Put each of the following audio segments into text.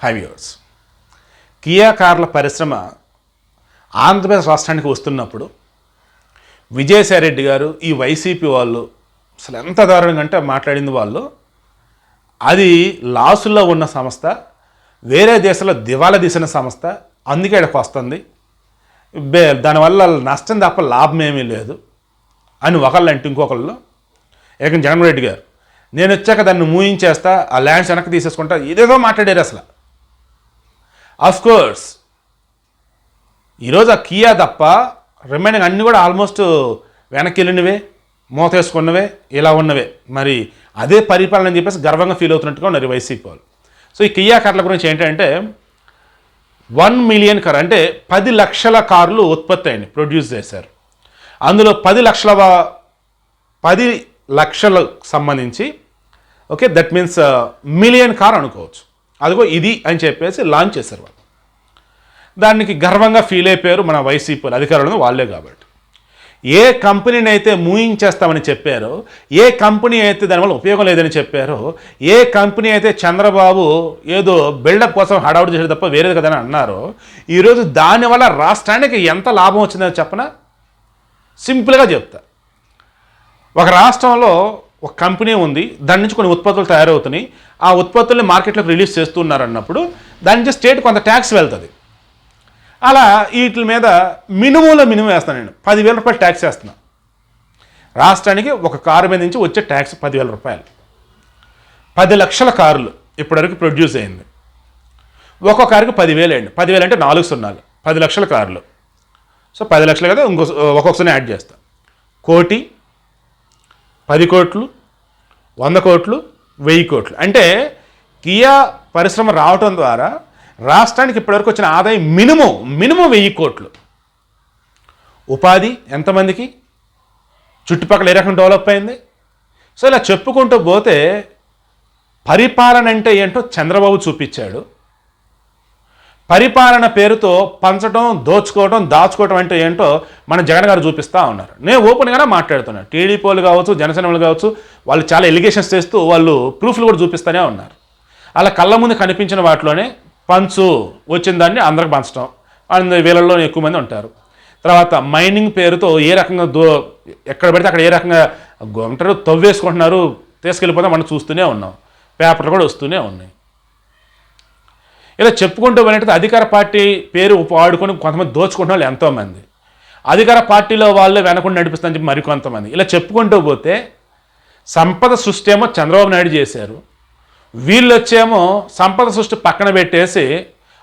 హైవ్యూర్స్ Kia కార్ల పరిశ్రమ ఆంధ్రప్రదేశ్ రాష్ట్రానికి వస్తున్నప్పుడు విజయసాయిరెడ్డి గారు ఈ వైసీపీ వాళ్ళు అసలు ఎంత దారుణంగా అంటే మాట్లాడింది వాళ్ళు అది లాసుల్లో ఉన్న సంస్థ వేరే దేశంలో దివాలా తీసిన సంస్థ అందుకే ఇక్కడికి వస్తుంది. బే దానివల్ల నష్టం తప్ప లాభం ఏమీ లేదు అని ఒకళ్ళు అంటే ఇంకొకళ్ళు ఏక జగన్మోహన్ రెడ్డి గారు నేను వచ్చాక దాన్ని మూయించేస్తా ఆ ల్యాండ్స్ వెనక్కి తీసేసుకుంటా ఇదేదో మాట్లాడారు అసలు. కోర్స్ ఈరోజు ఆ కియా తప్ప రిమైనింగ్ అన్నీ కూడా ఆల్మోస్ట్ వెనక్కి వెళ్ళినవే మూత వేసుకున్నవే ఇలా ఉన్నవే. మరి అదే పరిపాలన అని చెప్పేసి గర్వంగా ఫీల్ అవుతున్నట్టుగా ఉన్నారు వైసీపీ వాళ్ళు సో ఈ కియా కార్ల గురించి ఏంటంటే వన్ మిలియన్ కార్ అంటే పది లక్షల కార్లు ఉత్పత్తి అయింది ప్రొడ్యూస్ చేశారు. అందులో పది లక్షల పది లక్షలకు సంబంధించి okay that means million car అనుకోవచ్చు. అదిగో ఇది అని చెప్పేసి లాంచ్ చేశారు వాళ్ళు. దానికి గర్వంగా ఫీల్ అయిపోయారు మన వైసీపీ అధికారులు వాళ్ళే కాబట్టి. ఏ కంపెనీని అయితే మూయించేస్తామని చెప్పారో ఏ కంపెనీ అయితే దానివల్ల ఉపయోగం లేదని చెప్పారో ఏ కంపెనీ అయితే చంద్రబాబు ఏదో బిల్డప్ కోసం హడావుడు చేసేది తప్ప వేరేది కదని అన్నారో ఈరోజు దానివల్ల రాష్ట్రానికి ఎంత లాభం వచ్చిందని చెప్పనా? సింపుల్గా చెప్తా. ఒక రాష్ట్రంలో ఒక కంపెనీ ఉంది దాని నుంచి కొన్ని ఉత్పత్తులు తయారవుతున్నాయి. ఆ ఉత్పత్తుల్ని మార్కెట్లోకి రిలీజ్ చేస్తున్నారు అన్నప్పుడు దాని నుంచి స్టేట్ కొంత ట్యాక్స్ వెళ్తుంది. అలా వీటి మీద మినిమంలో మినిమం వేస్తాను నేను. పదివేల రూపాయలు ట్యాక్స్ వేస్తున్నా. రాష్ట్రానికి ఒక కారు మీద నుంచి వచ్చే ట్యాక్స్ పదివేల రూపాయలు. పది లక్షల కార్లు ఇప్పటివరకు ప్రొడ్యూస్ అయింది. ఒక్కో కారుకి పదివేలు అండి పదివేలు అంటే నాలుగు సున్నాలు. పది లక్షల కార్లు. సో పది లక్షలు కదా ఇంకో ఒక్కొక్కసారి యాడ్ చేస్తాను కోటి పది కోట్లు వంద కోట్లు వెయ్యి కోట్లు. అంటే కియా పరిశ్రమ రావటం ద్వారా రాష్ట్రానికి ఇప్పటివరకు వచ్చిన ఆదాయం మినిమం మినిమం వెయ్యి కోట్లు. ఉపాధి ఎంతమందికి? చుట్టుపక్కల ఏ రకం డెవలప్ అయింది? సో ఇలా చెప్పుకుంటూ పోతే పరిపాలన అంటే ఏంటో చంద్రబాబు చూపించాడు. పరిపాలన పేరుతో పంచడం దోచుకోవడం దాచుకోవడం అంటే ఏంటో మన జగన్ గారు చూపిస్తూ ఉన్నారు. నేను ఓపెన్గానే మాట్లాడుతున్నాను టీడీపీ వాళ్ళు కావచ్చు జనసేన వాళ్ళు కావచ్చు వాళ్ళు చాలా ఎలిగేషన్స్ చేస్తూ వాళ్ళు ప్రూఫ్లు కూడా చూపిస్తూనే ఉన్నారు. అలా కళ్ళ ముందు కనిపించిన వాటిలోనే పంచు వచ్చిన దాన్ని అందరికి పంచడం అందు వీళ్ళల్లో ఎక్కువ మంది ఉంటారు. తర్వాత మైనింగ్ పేరుతో ఏ రకంగా దో ఎక్కడ పెడితే అక్కడ ఏ రకంగా గో- అంటారు తవ్వేసుకుంటున్నారు తీసుకెళ్ళిపోతే మనం చూస్తూనే ఉన్నాం. పేపర్లు కూడా వస్తూనే ఉన్నాయి. ఇలా చెప్పుకుంటూ పోయినట్టు అధికార పార్టీ పేరు వాడుకొని కొంతమంది దోచుకుంటున్న వాళ్ళు ఎంతోమంది. అధికార పార్టీలో వాళ్ళు వెనకుండా నడిపిస్తారని చెప్పి మరికొంతమంది. ఇలా చెప్పుకుంటూ పోతే సంపద సృష్టి ఏమో చంద్రబాబు నాయుడు చేశారు. వీళ్ళు వచ్చేమో సంపద సృష్టి పక్కన పెట్టేసి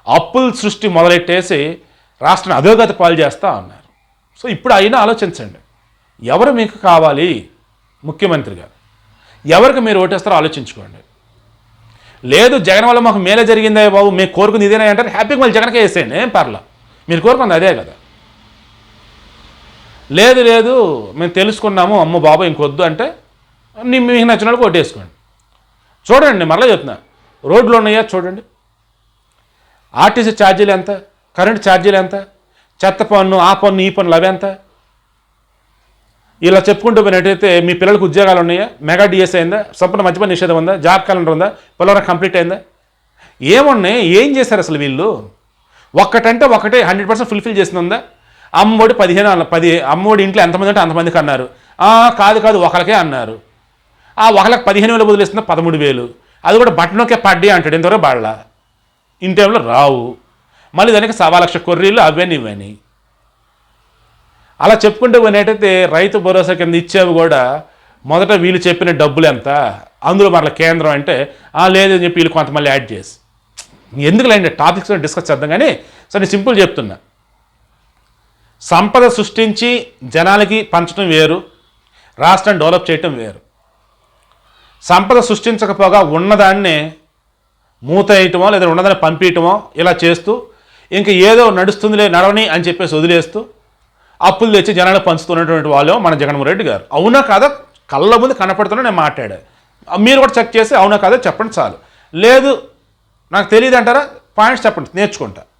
అప్పుల సృష్టి మొదలెట్టేసి రాష్ట్రాన్ని అధోగతి పాలు చేస్తూ ఉన్నారు సో ఇప్పుడు అయినా ఆలోచించండి. ఎవరు మీకు కావాలి? ముఖ్యమంత్రిగా ఎవరికి మీరు ఓటేస్తారో ఆలోచించుకోండి. లేదు జగన్ వల్ల మాకు మేలే జరిగిందే బాబు మేము కోరుకుంది ఇదేనా అంటారు. హ్యాపీగా మళ్ళీ జగన్కే వేసేయండి ఏం పర్లా. మీరు కోరుకుంది అదే కదా. లేదు లేదు మేము తెలుసుకున్నాము అమ్మ బాబు ఇంకొద్దు అంటే నీ మీకు నచ్చిన వాళ్ళకి ఓటేసుకోండి చూడండి మరలా చెప్తున్నా. రోడ్లు ఉన్నాయా? చూడండి. ఆర్టీసీ ఛార్జీలు ఎంత? కరెంట్ ఛార్జీలు ఎంత? చెత్త పన్ను ఆ పన్ను ఈ పన్నులు అవి ఎంత? ఇలా చెప్పుకుంటూ పోయినట్టయితే మీ పిల్లలకు ఉద్యోగాలు ఉన్నాయా? మెగా డిఎస్ అయిందా? సంపూర్ణ మద్యపాన నిషేధం ఉందా? జాబ్ క్యాలెండర్ ఉందా? పిల్లల కంప్లీట్ అయిందా? ఏమున్నాయి? ఏం చేశారు అసలు వీళ్ళు? ఒక్కటంటే ఒకటే హండ్రెడ్ పర్సెంట్ ఫుల్ఫిల్ చేసిందా అమ్మఒడి పదిహేను పది అమ్మఒడి ఇంట్లో ఎంతమంది అంటే అంతమందికి అన్నారు. కాదు కాదు ఒకరికే అన్నారు. ఆ ఒకరికి పదిహేను వేలు వదిలేస్తున్నా పదమూడు వేలు. అది కూడా బట్టనొకే పడ్డి అంటాడు. ఇంతవరకు బాళ్ళ టైంలో రావు. మళ్ళీ దానికి సవా లక్ష కొర్రీలు అవన్నీ ఇవన్నీ అలా చెప్పుకుంటే పోయినట్టయితే రైతు భరోసా కింద ఇచ్చేవి కూడా మొదట వీళ్ళు చెప్పిన డబ్బులు ఎంత? అందులో మరలా కేంద్రం అంటే "ఆ, లేదని చెప్పి వీళ్ళు కొంతమంది యాడ్ చేసి. ఎందుకులేండి టాపిక్స్ డిస్కస్ చేద్దాం కానీ సో నేను సింపుల్ చెప్తున్నా. సంపద సృష్టించి జనాలకి పంచడం వేరు రాష్ట్రాన్ని డెవలప్ చేయటం వేరు. సంపద సృష్టించకపోగా ఉన్నదాన్నే మూత వేయటమో లేదా ఉన్నదాన్ని పంపించటమో ఇలా చేస్తూ ఇంకా ఏదో నడుస్తుందిలే నడవని అని చెప్పేసి వదిలేస్తూ అప్పులు తెచ్చి జనాలు పంచుతున్నటువంటి వాళ్ళు మన జగన్మోహన్ రెడ్డి గారు. అవునా కాదా? కళ్ళ ముందు కనపడుతున్నా నేను మాట్లాడా. మీరు కూడా చెక్ చేసి అవునా కాదా చెప్పండి చాలు. లేదు నాకు తెలియదు అంటారా పాయింట్స్ చెప్పండి నేర్చుకుంటా.